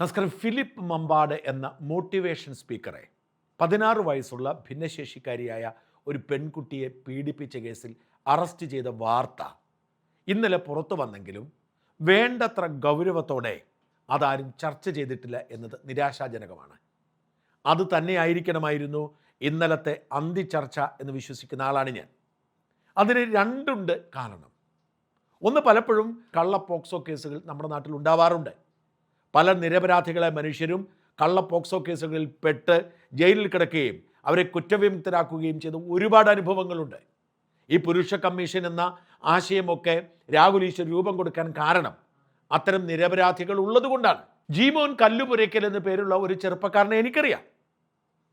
നമസ്കാരം. ഫിലിപ്പ് മമ്പാട് എന്ന മോട്ടിവേഷൻ സ്പീക്കറെ. പതിനാറ് വയസ്സുള്ള ഭിന്നശേഷിക്കാരിയായ ഒരു പെൺകുട്ടിയെ പീഡിപ്പിച്ച കേസിൽ അറസ്റ്റ് ചെയ്ത വാർത്ത ഇന്നലെ പുറത്തു വന്നെങ്കിലും വേണ്ടത്ര ഗൗരവത്തോടെ അതാരും ചർച്ച ചെയ്തിട്ടില്ല എന്നത് നിരാശാജനകമാണ്. അത് തന്നെയായിരിക്കണമായിരുന്നു ഇന്നലത്തെ അന്തിചർച്ച എന്ന് വിശ്വസിക്കുന്ന ആളാണ് ഞാൻ. അതിന് രണ്ടുണ്ട് കാരണം. ഒന്ന് പലപ്പോഴും കള്ള പോക്സോ കേസുകൾ നമ്മുടെ നാട്ടിൽ ഉണ്ടാവാറുണ്ട്. പല നിരപരാധികളെ മനുഷ്യരും കള്ള പോക്സോ കേസുകളിൽ പെട്ട് ജയിലിൽ കിടക്കുകയും അവരെ കുറ്റവിമുക്തരാക്കുകയും ചെയ്ത ഒരുപാട് അനുഭവങ്ങളുണ്ട്. ഈ പുരുഷ കമ്മീഷൻ എന്ന ആശയമൊക്കെ രാഹുൽ ഈശ്വർ രൂപം കൊടുക്കാൻ കാരണം അത്തരം നിരപരാധികൾ ഉള്ളതുകൊണ്ടാണ്. ജീമോൻ കല്ലുപുരയ്ക്കൽ എന്ന പേരുള്ള ഒരു ചെറുപ്പക്കാരനെ എനിക്കറിയാം.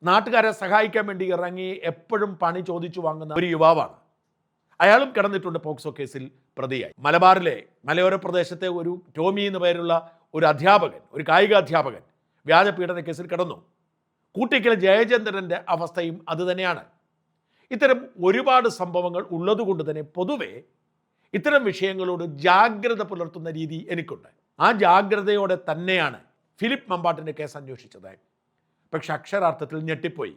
നാട്ടുകാരെ സഹായിക്കാൻ വേണ്ടി ഇറങ്ങി എപ്പോഴും പണി ചോദിച്ചു വാങ്ങുന്ന ഒരു യുവാവാണ്. അയാളും കിടന്നിട്ടുണ്ട് പോക്സോ കേസിൽ പ്രതിയായി. മലബാറിലെ മലയോര പ്രദേശത്തെ ഒരു ടോമി എന്ന് പേരുള്ള ഒരു അധ്യാപകൻ ഒരു കായിക അധ്യാപകൻ വ്യാജ പീഡന കേസിൽ കിടന്നു. കൂട്ടിക്കൽ ജയചന്ദ്രന്റെ അവസ്ഥയും അതുതന്നെയാണ് ഇത്തരം ഒരുപാട് സംഭവങ്ങൾ ഉള്ളതുകൊണ്ട് തന്നെ പൊതുവെ ഇത്തരം വിഷയങ്ങളോട് ജാഗ്രത പുലർത്തുന്ന രീതി എനിക്കുണ്ട്. ആ ജാഗ്രതയോടെ തന്നെയാണ് ഫിലിപ്പ് മമ്പാട്ടിന്റെ കേസ് അന്വേഷിച്ചത്. പക്ഷെ അക്ഷരാർത്ഥത്തിൽ ഞെട്ടിപ്പോയി.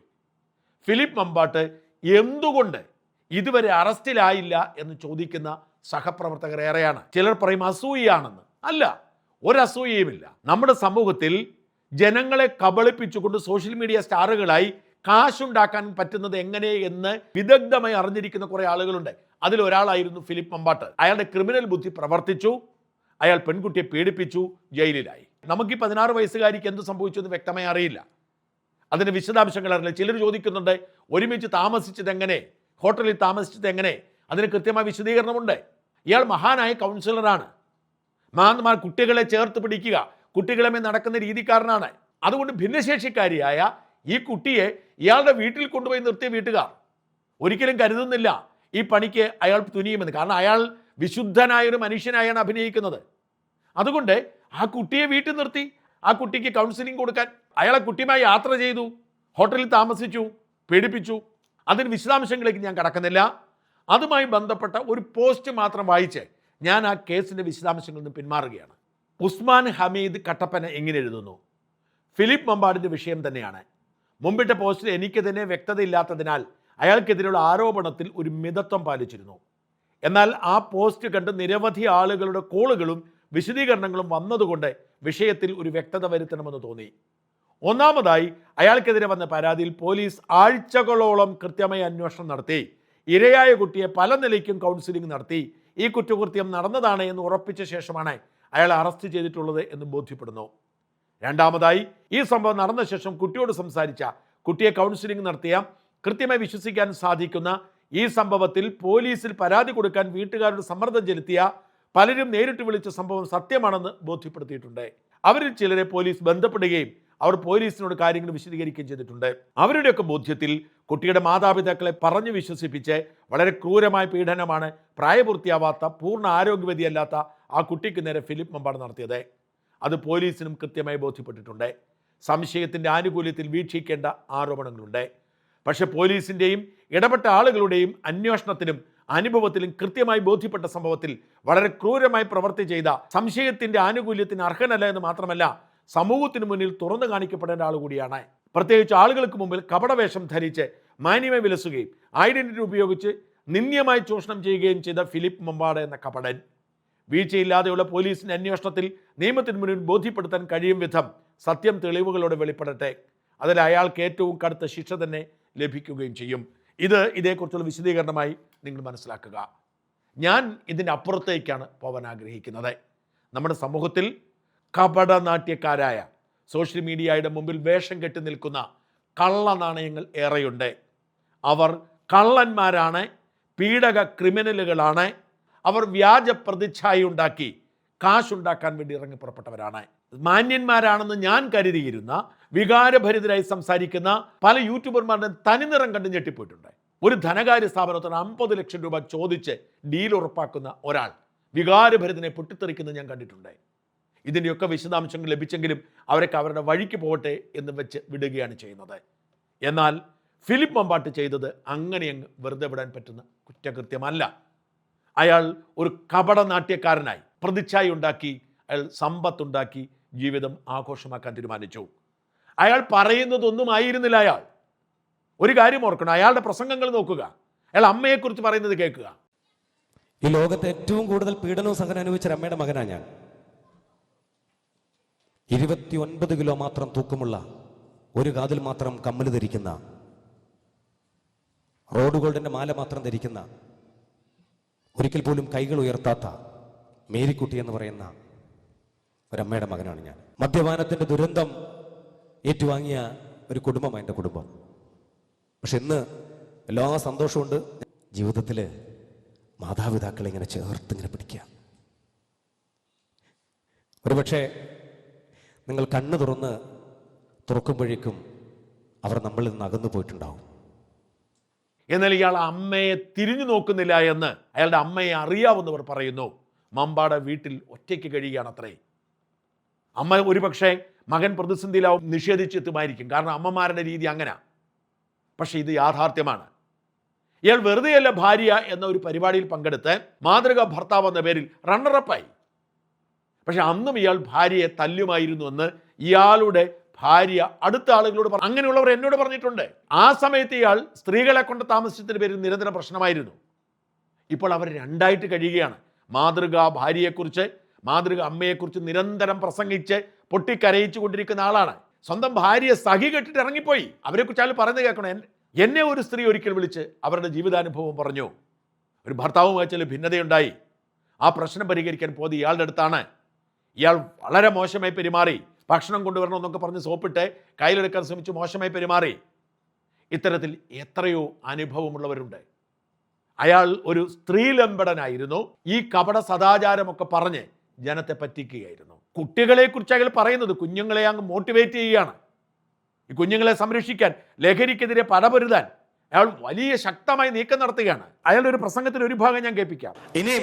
ഫിലിപ്പ് മമ്പാട്ട് എന്തുകൊണ്ട് ഇതുവരെ അറസ്റ്റിലായില്ല എന്ന് ചോദിക്കുന്ന സഹപ്രവർത്തകർ ഏറെയാണ്. ചിലർ പറയും അസൂയിയാണെന്ന്. അല്ല ഒരസൂയയുമില്ല. നമ്മുടെ സമൂഹത്തിൽ ജനങ്ങളെ കബളിപ്പിച്ചുകൊണ്ട് സോഷ്യൽ മീഡിയ സ്റ്റാറുകളായി കാശുണ്ടാക്കാൻ പറ്റുന്നത് എങ്ങനെ എന്ന് വിദഗ്ധമായി അറിഞ്ഞിരിക്കുന്ന കുറേ ആളുകളുണ്ട്. അതിലൊരാളായിരുന്നു ഫിലിപ്പ് മമ്പാട്ട്. അയാളുടെ ക്രിമിനൽ ബുദ്ധി പ്രവർത്തിച്ചു. അയാൾ പെൺകുട്ടിയെ പീഡിപ്പിച്ചു ജയിലിലായി. നമുക്ക് ഈ പതിനാറ് വയസ്സുകാരിക്ക് എന്ത് സംഭവിച്ചു എന്ന് വ്യക്തമായി അറിയില്ല. അതിന്റെ വിശദാംശങ്ങൾ അറിയില്ല. ചിലർ ചോദിക്കുന്നുണ്ട് ഒരുമിച്ച് താമസിച്ചത് എങ്ങനെ ഹോട്ടലിൽ താമസിച്ചത് എങ്ങനെ? അതിന് കൃത്യമായ വിശദീകരണമുണ്ട്. ഇയാൾ മഹാനായ കൗൺസിലറാണ്. മാന്മാർ കുട്ടികളെ ചേർത്ത് പിടിക്കുക കുട്ടികളെ മേൽ നടക്കുന്ന രീതിക്കാരനാണ്. അതുകൊണ്ട് ഭിന്നശേഷിക്കാരിയായ ഈ കുട്ടിയെ ഇയാളുടെ വീട്ടിൽ കൊണ്ടുപോയി നിർത്തിയ വീട്ടുകാർ. ഒരിക്കലും കരുതുന്നില്ല ഈ പണിക്ക് അയാൾ തുനിയുമെന്ന്. കാരണം അയാൾ വിശുദ്ധനായ ഒരു മനുഷ്യനായാണ് അഭിനയിക്കുന്നത്. അതുകൊണ്ട് ആ കുട്ടിയെ വീട്ടിൽ നിർത്തി ആ കുട്ടിക്ക് കൗൺസിലിംഗ് കൊടുക്കാൻ അയാളെ കുട്ടിയുമായി യാത്ര ചെയ്തു ഹോട്ടലിൽ താമസിച്ചു പീഡിപ്പിച്ചു അതിന് വിശദാംശങ്ങളിലേക്ക് ഞാൻ കടക്കുന്നില്ല. അതുമായി ബന്ധപ്പെട്ട ഒരു പോസ്റ്റ് മാത്രം വായിച്ച്. ഞാൻ ആ കേസിന്റെ വിശദാംശങ്ങളിൽ നിന്ന് പിന്മാറുകയാണ്. ഉസ്മാൻ ഹമീദ് കട്ടപ്പന എങ്ങനെ എഴുതുന്നു? ഫിലിപ്പ് മമ്പാടിന്റെ വിഷയം തന്നെയാണ്. മുമ്പിട്ട പോസ്റ്റിൽ എനിക്ക് തന്നെ വ്യക്തതയില്ലാത്തതിനാൽ അയാൾക്കെതിരെയുള്ള ആരോപണത്തിൽ ഒരു മിതത്വം പാലിച്ചിരുന്നു. എന്നാൽ ആ പോസ്റ്റ് കണ്ട് നിരവധി ആളുകളുടെ കോളുകളും വിശദീകരണങ്ങളും വന്നതുകൊണ്ട് വിഷയത്തിൽ ഒരു വ്യക്തത വരുത്തണമെന്ന് തോന്നി. ഒന്നാമതായി അയാൾക്കെതിരെ വന്ന പരാതിയിൽ പോലീസ് ആഴ്ചകളോളം കൃത്യമായി അന്വേഷണം നടത്തി. ഇരയായ കുട്ടിയെ പല നിലയ്ക്കും കൗൺസിലിംഗ് നടത്തി. ഈ കുറ്റകൃത്യം നടന്നതാണ് എന്ന് ഉറപ്പിച്ച ശേഷമാണ് അയാൾ അറസ്റ്റ് ചെയ്തിട്ടുള്ളത് എന്ന് ബോധ്യപ്പെടുന്നു. രണ്ടാമതായി ഈ സംഭവം നടന്ന ശേഷം കുട്ടിയോട് സംസാരിച്ച കുട്ടിയെ കൗൺസിലിംഗ് നടത്തിയ കൃത്യമായി വിശ്വസിക്കാൻ സാധിക്കുന്ന ഈ സംഭവത്തിൽ പോലീസിൽ പരാതി കൊടുക്കാൻ വീട്ടുകാരുടെ സമ്മർദ്ദം ചെലുത്തിയ പലരും നേരിട്ട് വിളിച്ച സംഭവം സത്യമാണെന്ന് ബോധ്യപ്പെടുത്തിയിട്ടുണ്ട്. അവരിൽ ചിലരെ പോലീസ് ബന്ധപ്പെടുകയും അവർ പോലീസിനോട് കാര്യങ്ങൾ വിശദീകരിക്കുകയും ചെയ്തിട്ടുണ്ട്. അവരുടെയൊക്കെ ബോധ്യത്തിൽ കുട്ടിയുടെ മാതാപിതാക്കളെ പറഞ്ഞു വിശ്വസിപ്പിച്ച് വളരെ ക്രൂരമായ പീഡനമാണ് പ്രായപൂർത്തിയാവാത്ത പൂർണ ആരോഗ്യവതിയല്ലാത്ത ആ കുട്ടിക്ക് നേരെ ഫിലിപ്പ് മമ്പാട് നടത്തിയത്. അത് പോലീസിനും കൃത്യമായി ബോധ്യപ്പെട്ടിട്ടുണ്ട്. സംശയത്തിന്റെ ആനുകൂല്യത്തിൽ വീക്ഷിക്കേണ്ട ആരോപണങ്ങളുണ്ട്. പക്ഷെ പോലീസിന്റെയും ഇടപെട്ട ആളുകളുടെയും അന്വേഷണത്തിലും അനുഭവത്തിലും കൃത്യമായി ബോധ്യപ്പെട്ട സംഭവത്തിൽ വളരെ ക്രൂരമായി പ്രവർത്തി ചെയ്ത സംശയത്തിന്റെ ആനുകൂല്യത്തിന് അർഹനല്ല എന്ന് മാത്രമല്ല സമൂഹത്തിന് മുന്നിൽ തുറന്നു കാണിക്കപ്പെടേണ്ട ആൾ കൂടിയാണ്. പ്രത്യേകിച്ച് ആളുകൾക്ക് മുമ്പിൽ കപടവേഷം ധരിച്ച് മാന്യമായി വിലസുകയും ഐഡന്റിറ്റി ഉപയോഗിച്ച് നിന്ദ്യമായി ചൂഷണം ചെയ്യുകയും ചെയ്ത ഫിലിപ്പ് മമ്പാട് എന്ന കപടൻ. വീഴ്ചയില്ലാതെയുള്ള പോലീസിന്റെ അന്വേഷണത്തിൽ നിയമത്തിന് മുന്നിൽ ബോധ്യപ്പെടുത്താൻ കഴിയും വിധം സത്യം തെളിവുകളോടെ വെളിപ്പെടട്ടെ. അതിൽ അയാൾക്ക് ഏറ്റവും കടുത്ത ശിക്ഷ തന്നെ ലഭിക്കുകയും ചെയ്യും. ഇത് ഇതേക്കുറിച്ചുള്ള വിശദീകരണമായി നിങ്ങൾ മനസ്സിലാക്കുക. ഞാൻ ഇതിന്റെ അപ്പുറത്തേക്കാണ് പോകാൻ ആഗ്രഹിക്കുന്നത്. നമ്മുടെ സമൂഹത്തിൽ കപടനാട്യക്കാരായ സോഷ്യൽ മീഡിയയുടെ മുമ്പിൽ വേഷം കെട്ടി നിൽക്കുന്ന കള്ള നാണയങ്ങൾ ഏറെയുണ്ട്. അവർ കള്ളന്മാരാണ് പീഡക ക്രിമിനലുകളാണ്. അവർ വ്യാജ പ്രതിച്ഛായ ഉണ്ടാക്കി കാശുണ്ടാക്കാൻ വേണ്ടി ഇറങ്ങി പുറപ്പെട്ടവരാണ്. മാന്യന്മാരാണെന്ന് ഞാൻ കരുതിയിരുന്ന വികാരഭരിതരായി സംസാരിക്കുന്ന പല യൂട്യൂബർമാരുടെ തനിനിറം കണ്ട് ഞെട്ടിപ്പോയിട്ടുണ്ട്. ഒരു ധനകാര്യ സ്ഥാപനത്തിന് അമ്പത് ലക്ഷം രൂപ ചോദിച്ച് ഡീൽ ഉറപ്പാക്കുന്ന ഒരാൾ വികാരഭരിതനെ പൊട്ടിത്തെറിക്കുന്നത് ഞാൻ കണ്ടിട്ടുണ്ട്. ഇതിന്റെയൊക്കെ വിശദാംശങ്ങൾ ലഭിച്ചെങ്കിലും അവരൊക്കെ അവരുടെ വഴിക്ക് പോകട്ടെ എന്ന് വെച്ച് വിടുകയാണ് ചെയ്യുന്നത്. എന്നാൽ ഫിലിപ്പ് മമ്പാട്ട് ചെയ്തത് അങ്ങനെ അങ്ങ് വെറുതെ വിടാൻ പറ്റുന്ന കുറ്റകൃത്യമല്ല. അയാൾ ഒരു കപടനാട്യക്കാരനായി പ്രതിച്ഛായ ഉണ്ടാക്കി അയാൾ സമ്പത്തുണ്ടാക്കി ജീവിതം ആഘോഷമാക്കാൻ തീരുമാനിച്ചു. അയാൾ പറയുന്നതൊന്നും ആയിരുന്നില്ല അയാൾ. ഒരു കാര്യം ഓർക്കണം അയാളുടെ പ്രസംഗങ്ങൾ നോക്കുക. അയാൾ അമ്മയെക്കുറിച്ച് പറയുന്നത് കേൾക്കുക. ഈ ലോകത്ത് ഏറ്റവും കൂടുതൽ പീഡനവും സംഘടന അനുഭവിച്ച അമ്മയുടെ മകനാണ് ഞാൻ. ഇരുപത്തി ഒൻപത് കിലോ മാത്രം തൂക്കമുള്ള ഒരു കാതിൽ മാത്രം കമ്മൽ ധരിക്കുന്ന റോഡ് ഗോൾഡിന്റെ മാല മാത്രം ധരിക്കുന്ന ഒരിക്കൽ പോലും കൈകൾ ഉയർത്താത്ത മേരിക്കുട്ടി എന്ന് പറയുന്ന ഒരമ്മയുടെ മകനാണ് ഞാൻ. മദ്യപാനത്തിന്റെ ദുരന്തം ഏറ്റുവാങ്ങിയ ഒരു കുടുംബമാണ് എന്റെ കുടുംബം. പക്ഷെ ഇന്ന് എല്ലാ സന്തോഷമുണ്ട്. ജീവിതത്തിൽ മാതാപിതാക്കളെ ഇങ്ങനെ ചേർത്ത് ഇങ്ങനെ പിടിക്കുക. ഒരുപക്ഷെ നിങ്ങൾ കണ്ണ് തുറന്ന് തുറക്കുമ്പോഴേക്കും അവർ നമ്മളിൽ നിന്ന് അകന്നു പോയിട്ടുണ്ടാവും. എന്നാൽ ഇയാൾ അമ്മയെ തിരിഞ്ഞു നോക്കുന്നില്ല എന്ന് അയാളുടെ അമ്മയെ അറിയാവുന്നവർ പറയുന്നു മമ്പാട വീട്ടിൽ ഒറ്റയ്ക്ക് കഴിയുകയാണ് അത്രേ അമ്മ ഒരുപക്ഷെ മകൻ പ്രതിസന്ധിയിലാവും നിഷേധിച്ചെത്തുമായിരിക്കും കാരണം അമ്മമാരുടെ രീതി അങ്ങനെ. പക്ഷേ ഇത് യാഥാർത്ഥ്യമാണ്. ഇയാൾ വെറുതെയല്ല ഭാര്യ എന്ന ഒരു പരിപാടിയിൽ പങ്കെടുത്ത് മാതൃക ഭർത്താവ് എന്ന പേരിൽ റണ്ണറപ്പായി പക്ഷെ അന്നും ഇയാൾ ഭാര്യയെ തല്ലുമായിരുന്നു എന്ന് ഇയാളുടെ ഭാര്യ അടുത്ത ആളുകളോട് പറഞ്ഞു അങ്ങനെയുള്ളവർ എന്നോട് പറഞ്ഞിട്ടുണ്ട്. ആ സമയത്ത് ഇയാൾ സ്ത്രീകളെ കൊണ്ട് താമസിച്ചതിന് പേരിൽ നിരന്തര പ്രശ്നമായിരുന്നു. ഇപ്പോൾ അവർ രണ്ടായിട്ട് കഴിയുകയാണ്. മാതൃക ഭാര്യയെക്കുറിച്ച് മാതൃക അമ്മയെക്കുറിച്ച് നിരന്തരം പ്രസംഗിച്ച് പൊട്ടിക്കരയിച്ചു കൊണ്ടിരിക്കുന്ന ആളാണ്. സ്വന്തം ഭാര്യയെ സഹി കെട്ടിട്ട് ഇറങ്ങിപ്പോയി. അവരെക്കുറിച്ച് ആൾ പറഞ്ഞു കേൾക്കണം. എന്നെ ഒരു സ്ത്രീ ഒരിക്കൽ വിളിച്ച് അവരുടെ ജീവിതാനുഭവം പറഞ്ഞു. ഒരു ഭർത്താവുമായി ചില ഭിന്നതയുണ്ടായി. ആ പ്രശ്നം പരിഹരിക്കാൻ പോയത് ഇയാളുടെ അടുത്താണ്. ഇയാൾ വളരെ മോശമായി പെരുമാറി. ഭക്ഷണം കൊണ്ടുവരണം എന്നൊക്കെ പറഞ്ഞ് സോപ്പിട്ട് കയ്യിലെടുക്കാൻ ശ്രമിച്ചു മോശമായി പെരുമാറി. ഇത്തരത്തിൽ എത്രയോ അനുഭവമുള്ളവരുണ്ട്. അയാൾ ഒരു സ്ത്രീലമ്പടനായിരുന്നു. ഈ കപട സദാചാരമൊക്കെ പറഞ്ഞ് ജനത്തെ പറ്റിക്കുകയായിരുന്നു. കുട്ടികളെക്കുറിച്ച് അയാൾ പറയുന്നത് കുഞ്ഞുങ്ങളെ അങ്ങ് മോട്ടിവേറ്റ് ചെയ്യുകയാണ്. ഈ കുഞ്ഞുങ്ങളെ സംരക്ഷിക്കാൻ ലഹരിക്കെതിരെ പടപൊരുതാൻ അയാൾ വലിയ ശക്തമായി നീക്കം നടത്തുകയാണ്. അയാളുടെ ഒരു പ്രസംഗത്തിൽ ഒരു ഭാഗം ഞാൻ കേൾപ്പിക്കാം. ഇനിയും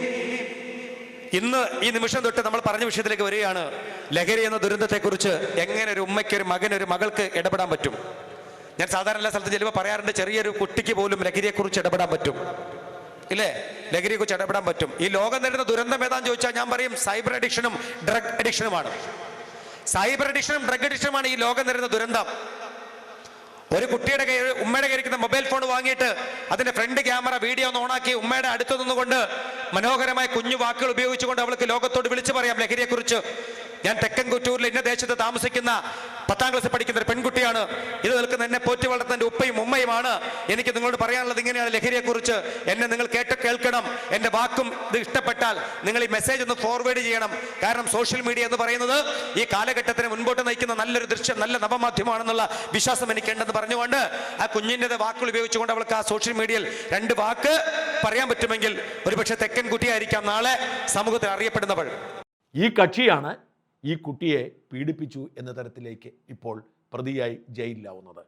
ഇന്ന് ഈ നിമിഷം തൊട്ട് നമ്മൾ പറഞ്ഞ വിഷയത്തിലേക്ക് വരികയാണ്. ലഹരി എന്ന ദുരന്തത്തെക്കുറിച്ച് എങ്ങനെ ഒരു ഉമ്മയ്ക്ക് ഒരു മകന് ഒരു മകൾക്ക് ഇടപെടാൻ പറ്റും? ഞാൻ സാധാരണ എല്ലാ സ്ഥലത്തും ചെല്ലുമ്പോൾ പറയാറുണ്ട് ചെറിയൊരു കുട്ടിക്ക് പോലും ലഹരിയെക്കുറിച്ച് ഇടപെടാൻ പറ്റും. ഇല്ലേ? ലഹരിയെക്കുറിച്ച് ഇടപെടാൻ പറ്റും. ഈ ലോകം നേരിടുന്ന ദുരന്തം ഏതാന്ന് ചോദിച്ചാൽ ഞാൻ പറയും സൈബർ അഡിക്ഷനും ഡ്രഗ് അഡിക്ഷനുമാണ്. സൈബർ അഡിക്ഷനും ഡ്രഗ് അഡിക്ഷനുമാണ് ഈ ലോകം നേരിടുന്ന ദുരന്തം. ഒരു കുട്ടിയുടെ കയ്യിൽ ഉമ്മയുടെ കയ്യിരിക്കുന്ന മൊബൈൽ ഫോൺ വാങ്ങിയിട്ട് അതിന്റെ ഫ്രണ്ട് ക്യാമറ വീഡിയോ ഒന്ന് ഓണാക്കി ഉമ്മയുടെ അടുത്ത് നിന്നുകൊണ്ട് മനോഹരമായ കുഞ്ഞു വാക്കുകൾ ഉപയോഗിച്ചുകൊണ്ട് അവൾക്ക് ലോകത്തോട് വിളിച്ചു പറയാം ലഹരിയെക്കുറിച്ച്. ഞാൻ തെക്കൻ കുറ്റൂരിൽ ഇന്ന ദേശത്ത് താമസിക്കുന്ന പത്താം ക്ലാസ്സിൽ പഠിക്കുന്ന ഒരു പെൺകുട്ടിയാണ്. ഇത് നിൽക്കുന്ന എന്നെ പോറ്റി വളർത്തുന്ന ഉപ്പയും ഉമ്മയുമാണ്. എനിക്ക് നിങ്ങളോട് പറയാനുള്ളത് ഇങ്ങനെയാണ് ലഹരിയെക്കുറിച്ച്. എന്നെ നിങ്ങൾ കേട്ട് കേൾക്കണം. എന്റെ വാക്കും ഇത് ഇഷ്ടപ്പെട്ടാൽ നിങ്ങൾ ഈ മെസ്സേജ് ഒന്ന് ഫോർവേഡ് ചെയ്യണം. കാരണം സോഷ്യൽ മീഡിയ എന്ന് പറയുന്നത് ഈ കാലഘട്ടത്തിന് മുൻപോട്ട് നയിക്കുന്ന നല്ലൊരു ദൃശ്യം നല്ല നവമാധ്യമമാണെന്നുള്ള വിശ്വാസം എനിക്കുണ്ടെന്ന് പറഞ്ഞുകൊണ്ട് ആ കുഞ്ഞിന്റെ വാക്കുകൾ ഉപയോഗിച്ചുകൊണ്ട് അവൾക്ക് ആ സോഷ്യൽ മീഡിയയിൽ രണ്ട് വാക്ക് പറയാൻ പറ്റുമെങ്കിൽ ഒരുപക്ഷെ തെക്കൻ കുട്ടിയായിരിക്കാം നാളെ സമൂഹത്തിൽ അറിയപ്പെടുന്നവൾ. ഈ കക്ഷിയാണ് ഈ കുട്ടിയെ പീഡിപ്പിച്ചു എന്ന തരത്തിലേക്ക് ഇപ്പോൾ പ്രതിയായി ജയിലിലാവുന്നത്.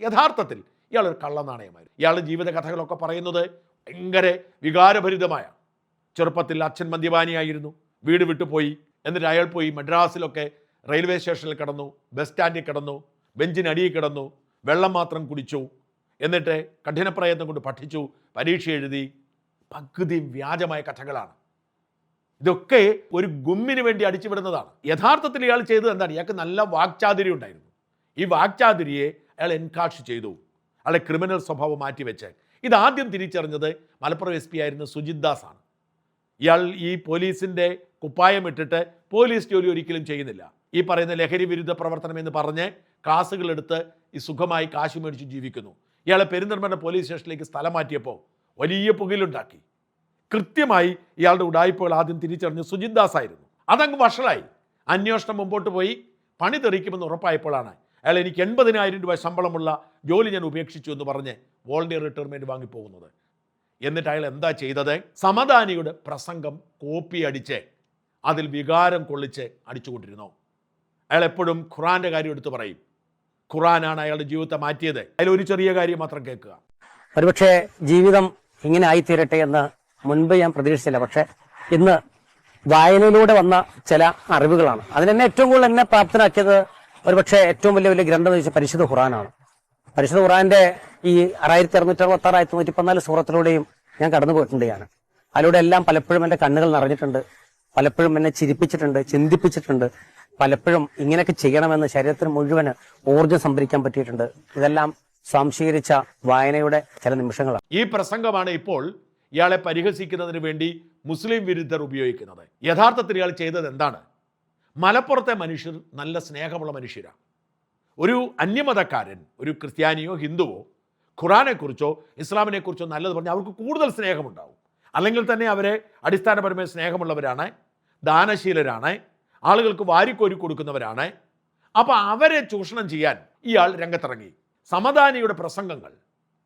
യഥാർത്ഥത്തിൽ ഇയാൾ ഒരു കള്ളനാണയമായിരുന്നു. ഇയാളുടെ ജീവിത കഥകളൊക്കെ പറയുന്നത് ഭയങ്കര വികാരഭരിതമായ ചെറുപ്പത്തിൽ അച്ഛൻ മദ്യപാനിയായിരുന്നു വീട് വിട്ടുപോയി എന്നിട്ട് അയാൾ പോയി മദ്രാസിലൊക്കെ റെയിൽവേ സ്റ്റേഷനിൽ കിടന്നു ബസ് സ്റ്റാൻഡിൽ കിടന്നു ബെഞ്ചിനടിയിൽ കിടന്നു വെള്ളം മാത്രം കുടിച്ചു എന്നിട്ട് കഠിനപ്രയത്നം കൊണ്ട് പഠിച്ചു പരീക്ഷ എഴുതി പകുതി വ്യാജമായ കഥകളാണ്. ഇതൊക്കെ ഒരു ഗുമ്മിന് വേണ്ടി അടിച്ചുവിടുന്നതാണ് യഥാർത്ഥത്തിൽ ഇയാൾ ചെയ്തത് എന്താണ്? ഇയാൾക്ക് നല്ല വാക്ചാതിരി ഉണ്ടായിരുന്നു. ഈ വാക്ചാതിരിയെ അയാൾ എൻകാഷ് ചെയ്തു. അയാളെ ക്രിമിനൽ സ്വഭാവം മാറ്റിവെച്ച്. ഇതാദ്യം തിരിച്ചറിഞ്ഞത് മലപ്പുറം എസ് പി ആയിരുന്ന സുജിത് ദാസ് ആണ് ഇയാൾ ഈ പോലീസിന്റെ കുപ്പായം ഇട്ടിട്ട് പോലീസ് ജോലി ഒരിക്കലും ചെയ്യുന്നില്ല. ഈ പറയുന്ന ലഹരി വിരുദ്ധ പ്രവർത്തനം എന്ന് പറഞ്ഞ് ക്ലാസ്സുകളെടുത്ത് ഈ സുഖമായി കാശ് മേടിച്ച് ജീവിക്കുന്നു. ഇയാളെ പെരിന്തൽമണ്ണ പോലീസ് സ്റ്റേഷനിലേക്ക് സ്ഥലം മാറ്റിയപ്പോൾ വലിയ പുകയിലുണ്ടാക്കി. കൃത്യമായി ഇയാളുടെ ഉടായ്പകൾ ആദ്യം തിരിച്ചറിഞ്ഞ് സുജിത് ദാസ് ആയിരുന്നു അതങ്ങ് വഷളായി. അന്വേഷണം മുമ്പോട്ട് പോയി. പണി തെറിക്കുമെന്ന് ഉറപ്പായപ്പോഴാണ് അയാൾ എനിക്ക് എൺപതിനായിരം രൂപ ശമ്പളമുള്ള ജോലി ഞാൻ ഉപേക്ഷിച്ചു എന്ന് പറഞ്ഞ് വോളണ്ടിയർ റിട്ടയർമെന്റ് വാങ്ങിപ്പോകുന്നത്. എന്നിട്ട് അയാൾ എന്താ ചെയ്തത്? സമദാനിയുടെ പ്രസംഗം കോപ്പി അടിച്ച് അതിൽ വികാരം കൊള്ളിച്ച് അടിച്ചുകൊണ്ടിരുന്നു. അയാൾ എപ്പോഴും ഖുറാന്റെ കാര്യം എടുത്ത് പറയും. ഖുറാനാണ് അയാളുടെ ജീവിതത്തെ മാറ്റിയത്. അതിൽ ഒരു ചെറിയ കാര്യം മാത്രം കേൾക്കുക. ഒരുപക്ഷെ ജീവിതം ഇങ്ങനെ ആയിത്തീരട്ടെ എന്ന് മുൻപ് ഞാൻ പ്രതീക്ഷിച്ചില്ല. പക്ഷെ ഇന്ന് വായനയിലൂടെ വന്ന ചില അറിവുകളാണ്. അതിനെന്നെ ഏറ്റവും കൂടുതൽ എന്നെ പ്രാപ്തനാക്കിയത് ഒരുപക്ഷെ ഏറ്റവും വലിയ വലിയ ഗ്രന്ഥം എന്ന് വെച്ചാൽ പരിശുദ്ധ ഖുറാനാണ് പരിശുദ്ധ ഖുറാന്റെ ഈ ആറായിരത്തി അറുന്നൂറ്റി അറുപത്തി ആറ് ആയിരത്തി നൂറ്റി പതിനാല് സൂറത്തിലൂടെയും ഞാൻ കടന്നു പോയിട്ടുണ്ട് ഞാൻ. അതിലൂടെ എല്ലാം പലപ്പോഴും എന്റെ കണ്ണുകൾ നിറഞ്ഞിട്ടുണ്ട്. പലപ്പോഴും എന്നെ ചിരിപ്പിച്ചിട്ടുണ്ട് ചിന്തിപ്പിച്ചിട്ടുണ്ട്. പലപ്പോഴും ഇങ്ങനെയൊക്കെ ചെയ്യണമെന്ന് ശരീരത്തിന് മുഴുവൻ ഊർജം സംഭരിക്കാൻ പറ്റിയിട്ടുണ്ട്. ഇതെല്ലാം സ്വാംശീകരിച്ച വായനയുടെ ചില നിമിഷങ്ങളാണ്. ഈ പ്രസംഗമാണ് ഇപ്പോൾ ഇയാളെ പരിഹസിക്കുന്നതിന് വേണ്ടി മുസ്ലിം വിരുദ്ധർ ഉപയോഗിക്കുന്നത്. യഥാർത്ഥത്തിൽ ഇയാൾ ചെയ്തത് എന്താണ്? മലപ്പുറത്തെ മനുഷ്യർ നല്ല സ്നേഹമുള്ള മനുഷ്യരാണ്. ഒരു അന്യമതക്കാരൻ ഒരു ക്രിസ്ത്യാനിയോ ഹിന്ദുവോ ഖുറാനെക്കുറിച്ചോ ഇസ്ലാമിനെക്കുറിച്ചോ നല്ലത് പറഞ്ഞാൽ അവർക്ക് കൂടുതൽ സ്നേഹമുണ്ടാവും. അല്ലെങ്കിൽ തന്നെ അവരെ അടിസ്ഥാനപരമായ സ്നേഹമുള്ളവരാണ് ദാനശീലരാണ് ആളുകൾക്ക് വാരിക്കോരി കൊടുക്കുന്നവരാണ്. അപ്പോൾ അവരെ ചൂഷണം ചെയ്യാൻ ഇയാൾ രംഗത്തിറങ്ങി. സമദാനിയുടെ പ്രസംഗങ്ങൾ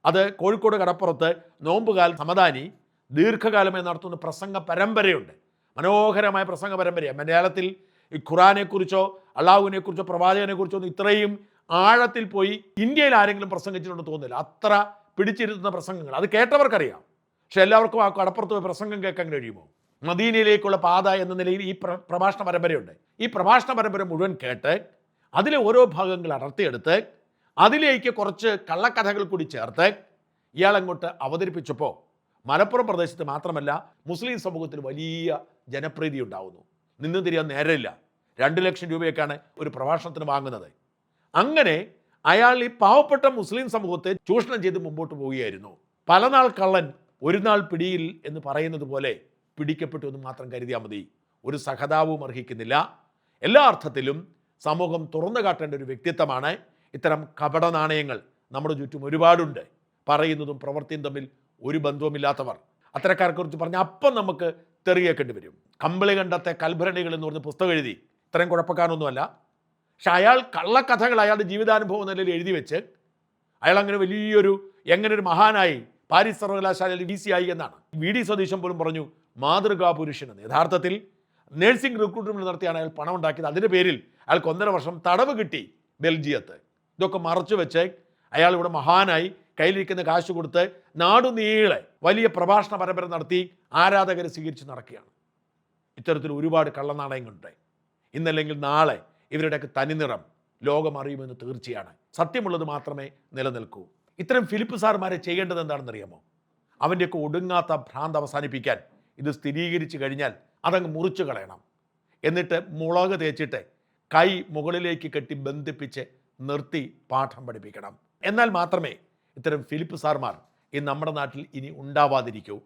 അത് കോഴിക്കോട് കടപ്പുറത്ത് നോമ്പുകാൽ സമദാനി ദീർഘകാലമായി നടത്തുന്ന പ്രസംഗ പരമ്പരയുണ്ട്. മനോഹരമായ പ്രസംഗ പരമ്പരയാണ് മലയാളത്തിൽ ഈ ഖുറാനെക്കുറിച്ചോ അള്ളാഹുവിനെക്കുറിച്ചോ പ്രവാചകനെക്കുറിച്ചോ ഒന്നും ഇത്രയും ആഴത്തിൽ പോയി ഇന്ത്യയിൽ ആരെങ്കിലും പ്രസംഗിച്ചിട്ടുണ്ടെന്ന് തോന്നുന്നില്ല. അത്ര പിടിച്ചിരുത്തുന്ന പ്രസംഗങ്ങൾ. അത് കേട്ടവർക്കറിയാം. പക്ഷെ എല്ലാവർക്കും ആ കടപ്പുറത്ത് പോയി പ്രസംഗം കേൾക്കാൻ കഴിയുമോ? മദീനയിലേക്കുള്ള പാത എന്ന നിലയിൽ ഈ പ്ര പ്രഭാഷണ പരമ്പരയുണ്ട്. ഈ പ്രഭാഷണ പരമ്പര മുഴുവൻ കേട്ട് അതിലെ ഓരോ ഭാഗങ്ങൾ അടർത്തിയെടുത്ത് അതിലേക്ക് കുറച്ച് കള്ളക്കഥകൾ കൂടി ചേർത്ത് ഇയാളങ്ങോട്ട് അവതരിപ്പിച്ചപ്പോൾ മലപ്പുറം പ്രദേശത്ത് മാത്രമല്ല മുസ്ലിം സമൂഹത്തിൽ വലിയ ജനപ്രീതി ഉണ്ടാവുന്നു. നിന്നും തിരിയാൻ നേരമില്ല. രണ്ട് ലക്ഷം രൂപയൊക്കെയാണ് ഒരു പ്രഭാഷണത്തിന് വാങ്ങുന്നത്. അങ്ങനെ അയാൾ ഈ പാവപ്പെട്ട മുസ്ലിം സമൂഹത്തെ ചൂഷണം ചെയ്ത് മുമ്പോട്ട് പോവുകയായിരുന്നു. പല നാൾ കള്ളൻ ഒരു നാൾ പിടിയിൽ എന്ന് പറയുന്നത് പോലെ പിടിക്കപ്പെട്ടു എന്ന് മാത്രം കരുതിയാൽ മതി. ഒരു സഹതാവും അർഹിക്കുന്നില്ല. എല്ലാ അർത്ഥത്തിലും സമൂഹം തുറന്നു കാട്ടേണ്ട ഒരു വ്യക്തിത്വമാണ് ഇത്തരം കപട നാണയങ്ങൾ നമ്മുടെ ചുറ്റും ഒരുപാടുണ്ട്. പറയുന്നതും പ്രവൃത്തിയും തമ്മിൽ ഒരു ബന്ധവുമില്ലാത്തവർ. അത്തരക്കാരെക്കുറിച്ച് പറഞ്ഞാൽ അപ്പം നമുക്ക് തെറിയേക്കേണ്ടി വരും. കമ്പിളി കണ്ടത്തെ കൽഭരണികൾ എന്ന് പറഞ്ഞ പുസ്തകം എഴുതി. ഇത്രയും കുഴപ്പക്കാരനൊന്നുമല്ല. പക്ഷെ അയാൾ കള്ളക്കഥകൾ അയാളുടെ ജീവിതാനുഭവം നിലയിൽ എഴുതി വെച്ച് അയാൾ അങ്ങനെ വലിയൊരു എങ്ങനെ ഒരു മഹാനായി പാരീസ് സർവകലാശാലയിൽ വി സി ആയി എന്നാണ്. വി ഡി സതീശൻ പോലും പറഞ്ഞു മാതൃകാ പുരുഷൻ എന്ന് യഥാർത്ഥത്തിൽ നഴ്സിംഗ് റിക്രൂട്ട്മെന്റ് നടത്തിയാണ് അയാൾ പണം ഉണ്ടാക്കിയത് അതിന്റെ പേരിൽ അയാൾക്ക് ഒന്നര വർഷം തടവ് കിട്ടി ബെൽജിയത്ത്. ഇതൊക്കെ മറച്ചു വെച്ച് അയാൾ ഇവിടെ മഹാനായി കയ്യിലിരിക്കുന്ന കാശ് കൊടുത്ത് നാടുനീളെ വലിയ പ്രഭാഷണ പരമ്പര നടത്തി ആരാധകരെ സ്വീകരിച്ച് നടക്കുകയാണ്. ഇത്തരത്തിൽ ഒരുപാട് കള്ളനാണയങ്ങളുണ്ട് ഇന്നല്ലെങ്കിൽ നാളെ ഇവരുടെയൊക്കെ തനിനിറം ലോകം അറിയുമെന്ന് തീർച്ചയാണ്. സത്യമുള്ളത് മാത്രമേ നിലനിൽക്കൂ. ഇത്തരം ഫിലിപ്പ് സാർമാരെ ചെയ്യേണ്ടത് എന്താണെന്നറിയാമോ? അവന്റെയൊക്കെ ഒടുങ്ങാത്ത ഭ്രാന്ത് അവസാനിപ്പിക്കാൻ ഇത് സ്ഥിരീകരിച്ചു കഴിഞ്ഞാൽ അതങ്ങ് മുറിച്ചു കളയണം. എന്നിട്ട് മുളക് തേച്ചിട്ട് കൈ മുകളിലേക്ക് കെട്ടി ബന്ധിപ്പിച്ച് നിർത്തി പാഠം പഠിപ്പിക്കണം. എന്നാൽ മാത്രമേ ഇത്തരം ഫിലിപ്പ് സാർമാർ ഈ നമ്മുടെ നാട്ടിൽ ഇനി ഉണ്ടാവാതിരിക്കൂ.